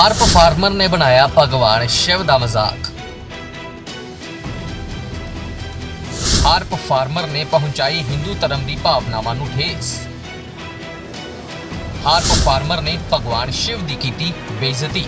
ਹਾਰਪ farmer ਨੇ ਬਣਾਇਆ ਭਗਵਾਨ ਸ਼ਿਵ ਦਾ ਮਜ਼ਾਕ। ਹਾਰਪ ਫਾਰਮਰ ਨੇ ਪਹੁੰਚਾਈ ਹਿੰਦੂ ਧਰਮ ਦੀ ਭਾਵਨਾਵਾਂ ਨੂੰ ਠੇਸ। ਹਾਰਪ ਫਾਰਮਰ ਨੇ ਭਗਵਾਨ ਸ਼ਿਵ ਦੀ ਕੀਤੀ ਬੇਇੱਜ਼ਤੀ।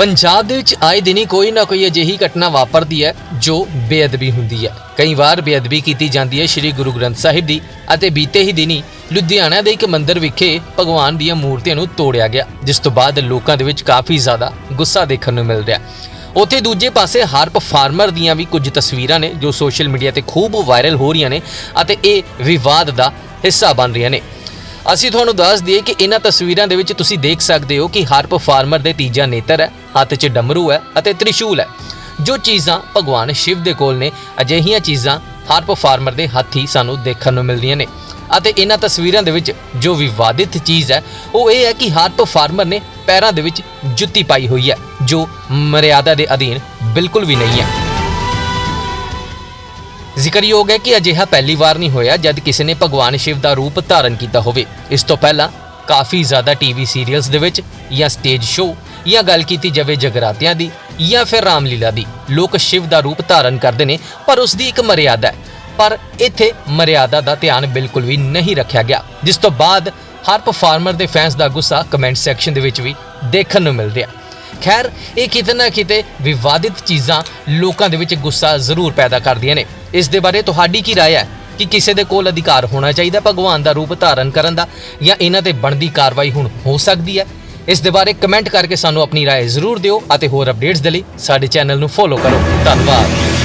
ਪੰਜਾਬ ਦੇ ਵਿੱਚ ਆਏ ਦਿਨੀ ਕੋਈ ਨਾ ਕੋਈ ਅਜਿਹੀ ਘਟਨਾ ਵਾਪਰਦੀ ਹੈ ਜੋ ਬੇਅਦਬੀ ਹੁੰਦੀ ਹੈ। ਕਈ ਵਾਰ ਬੇਅਦਬੀ ਕੀਤੀ ਜਾਂਦੀ ਹੈ ਸ੍ਰੀ ਗੁਰੂ ਗ੍ਰੰਥ ਸਾਹਿਬ ਦੀ ਅਤੇ ਬੀਤੇ ਹੀ ਦਿਨੀ ਲੁਧਿਆਣਾ ਦੇ ਇੱਕ ਮੰਦਿਰ ਵਿਖੇ ਭਗਵਾਨ ਦੀਆਂ ਮੂਰਤੀਆਂ ਨੂੰ ਤੋੜਿਆ ਗਿਆ, ਜਿਸ ਤੋਂ ਬਾਅਦ ਲੋਕਾਂ ਦੇ ਵਿੱਚ ਕਾਫੀ ਜ਼ਿਆਦਾ ਗੁੱਸਾ ਦੇਖਣ ਨੂੰ ਮਿਲ ਰਿਹਾ ਉੱਥੇ ਦੂਜੇ ਪਾਸੇ ਹਾਰਪ ਫਾਰਮਰ ਦੀਆਂ ਵੀ ਕੁਝ ਤਸਵੀਰਾਂ ਨੇ ਜੋ ਸੋਸ਼ਲ ਮੀਡੀਆ ਤੇ ਖੂਬ ਵਾਇਰਲ ਹੋ ਰਹੀਆਂ ਨੇ ਅਤੇ ਇਹ ਵਿਵਾਦ ਦਾ ਹਿੱਸਾ ਬਣ ਰਹੀਆਂ ਨੇ। ਅਸੀਂ ਤੁਹਾਨੂੰ ਦੱਸ ਦਈਏ ਕਿ ਇਹਨਾਂ ਤਸਵੀਰਾਂ ਦੇ ਵਿੱਚ ਤੁਸੀਂ ਦੇਖ ਸਕਦੇ ਹੋ ਕਿ ਹਾਰਪ ਫਾਰਮਰ ਦੇ ਤੀਜਾ ਨੇਤਰ ਹੈ, ਹੱਥ 'ਚ ਡਮਰੂ ਹੈ ਅਤੇ ਤ੍ਰਿਸ਼ੂਲ ਹੈ। ਜੋ ਚੀਜ਼ਾਂ ਭਗਵਾਨ ਸ਼ਿਵ ਦੇ ਕੋਲ ਨੇ, ਅਜਿਹੀਆਂ ਚੀਜ਼ਾਂ ਹਾਰਪ ਫਾਰਮਰ ਦੇ ਹੱਥ ਹੀ ਸਾਨੂੰ ਦੇਖਣ ਨੂੰ ਮਿਲਦੀਆਂ ਨੇ। ਅਤੇ ਇਹਨਾਂ ਤਸਵੀਰਾਂ ਦੇ ਵਿੱਚ ਜੋ ਵਿਵਾਦਿਤ ਚੀਜ਼ ਹੈ, ਉਹ ਇਹ ਹੈ ਕਿ ਹਾਰਪ ਫਾਰਮਰ ਨੇ ਪੈਰਾਂ ਦੇ ਵਿੱਚ ਜੁੱਤੀ ਪਾਈ ਹੋਈ ਹੈ, ਜੋ ਮਰਿਆਦਾ ਦੇ ਅਧੀਨ ਬਿਲਕੁਲ ਵੀ ਨਹੀਂ ਹੈ। ਜ਼ਿਕਰਯੋਗ ਹੈ ਕਿ ਅਜਿਹਾ ਪਹਿਲੀ ਵਾਰ ਨਹੀਂ ਹੋਇਆ ਜਦ ਕਿਸੇ ਨੇ ਭਗਵਾਨ ਸ਼ਿਵ ਦਾ ਰੂਪ ਧਾਰਨ ਕੀਤਾ ਹੋਵੇ। ਇਸ ਤੋਂ ਪਹਿਲਾਂ ਕਾਫੀ ਜ਼ਿਆਦਾ ਟੀਵੀ ਸੀਰੀਅਲਸ ਦੇ ਵਿੱਚ ਜਾਂ ਸਟੇਜ ਸ਼ੋਅ ਜਾਂ ਗੱਲ ਕੀਤੀ ਜਾਵੇ ਜਗਰਾਤਿਆਂ ਦੀ ਜਾਂ ਫਿਰ ਰਾਮਲੀਲਾ ਦੀ, ਲੋਕ ਸ਼ਿਵ ਦਾ ਰੂਪ ਧਾਰਨ ਕਰਦੇ ਨੇ, ਪਰ ਉਸ ਦੀ ਇੱਕ ਮਰਿਆਦਾ ਹੈ। ਪਰ ਇੱਥੇ ਮਰਿਆਦਾ ਦਾ ਧਿਆਨ ਬਿਲਕੁਲ ਵੀ ਨਹੀਂ ਰੱਖਿਆ ਗਿਆ, ਜਿਸ ਤੋਂ ਬਾਅਦ ਹਰ ਪਰਫਾਰਮਰ ਦੇ ਫੈਨਸ ਦਾ ਗੁੱਸਾ ਕਮੈਂਟ ਸੈਕਸ਼ਨ ਦੇ ਵਿੱਚ ਵੀ ਦੇਖਣ ਨੂੰ ਮਿਲ ਰਿਹਾ ਖੈਰ ਇਹ ਕਿਤੇ ਨਾ ਕਿਤੇ ਵਿਵਾਦਿਤ ਚੀਜ਼ਾਂ ਲੋਕਾਂ ਦੇ ਵਿੱਚ ਗੁੱਸਾ ਜ਼ਰੂਰ ਪੈਦਾ ਕਰਦੀਆਂ ਨੇ ਇਸ ਦੇ ਬਾਰੇ ਤੁਹਾਡੀ ਕੀ رائے ਹੈ ਕਿ ਕਿਸੇ ਦੇ ਕੋਲ ਅਧਿਕਾਰ ਹੋਣਾ ਚਾਹੀਦਾ ਭਗਵਾਨ ਦਾ ਰੂਪ ਧਾਰਨ ਕਰਨ ਦਾ ਜਾਂ ਇਹਨਾਂ ਤੇ ਬਣਦੀ ਕਾਰਵਾਈ ਹੁਣ ਹੋ ਸਕਦੀ ਹੈ ਇਸ ਦੇ ਬਾਰੇ ਕਮੈਂਟ ਕਰਕੇ ਸਾਨੂੰ ਆਪਣੀ رائے ਜ਼ਰੂਰ ਦਿਓ ਅਤੇ ਹੋਰ ਅਪਡੇਟਸ ਦੇ ਲਈ ਸਾਡੇ ਚੈਨਲ ਨੂੰ ਫੋਲੋ ਕਰੋ ਧੰਨਵਾਦ